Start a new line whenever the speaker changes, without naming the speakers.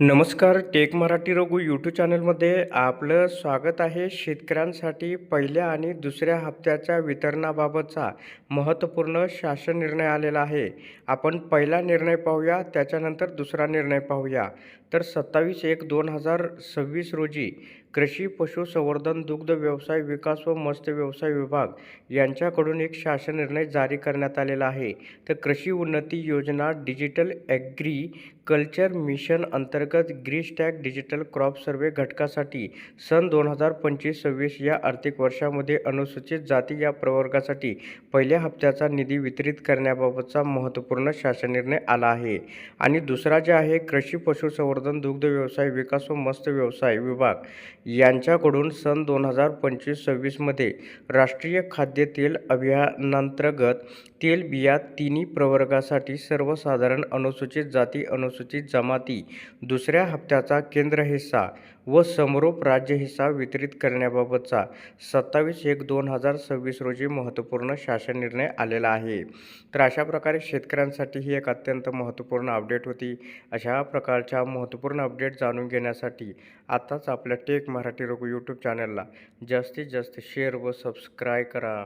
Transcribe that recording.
नमस्कार take Marathi Raghu YouTube चॅनलमध्ये आपलं स्वागत आहे. शेतकऱ्यांसाठी पहिल्या आणि दुसऱ्या हप्त्याच्या वितरणाबाबतचा महत्त्वपूर्ण शासन निर्णय आलेला आहे. आपण पहिला निर्णय पाहूया त्याच्यानंतर दुसरा निर्णय पाहूया. तर सत्तावीस एक दोन हजार सव्वीस रोजी कृषी पशुसंवर्धन दुग्ध व्यवसाय विकास व मत्स्य व्यवसाय विभाग यांच्याकडून एक शासन निर्णय जारी करण्यात आलेला आहे. तर कृषी उन्नती योजना डिजिटल ॲग्री कल्चर मिशन अंतर्गत ग्रीस्टॅग डिजिटल क्रॉप सर्वे घटकासाठी सन दोन हजार पंचवीस सव्वीस या आर्थिक वर्षामध्ये अनुसूचित जाती या प्रवर्गासाठी पहिल्या हप्त्याचा निधी वितरित करण्याबाबतचा महत्त्वपूर्ण शासन निर्णय आला आहे. आणि दुसरा जे आहे कृषी पशुसंवर्धन दुग्ध व्यवसाय विकास व मत्स्य व्यवसाय विभाग. यांच्याकडून सन दोन हजार पंचवीस सव्वीसमध्ये राष्ट्रीय खाद्यतेल अभियानांतर्गत तेल बिया तिन्ही प्रवर्गासाठी सर्वसाधारण अनुसूचित जाती अनुसूचित जमाती दुसऱ्या हप्त्याचा केंद्र हिस्सा व समरूप राज्य हिस्सा वितरित करण्याबाबतचा सत्तावीस एक दोन हजार सव्वीस रोजी महत्त्वपूर्ण शासन निर्णय आलेला आहे. तर अशा प्रकारे शेतकऱ्यांसाठी ही एक अत्यंत महत्त्वपूर्ण अपडेट होती. अशा प्रकारच्या महत्त्वपूर्ण अपडेट जाणून घेण्यासाठी आत्ताच आपल्या टेक मराठी रघु यूट्यूब चॅनलला जास्तीत जास्त शेअर व सबस्क्राईब करा.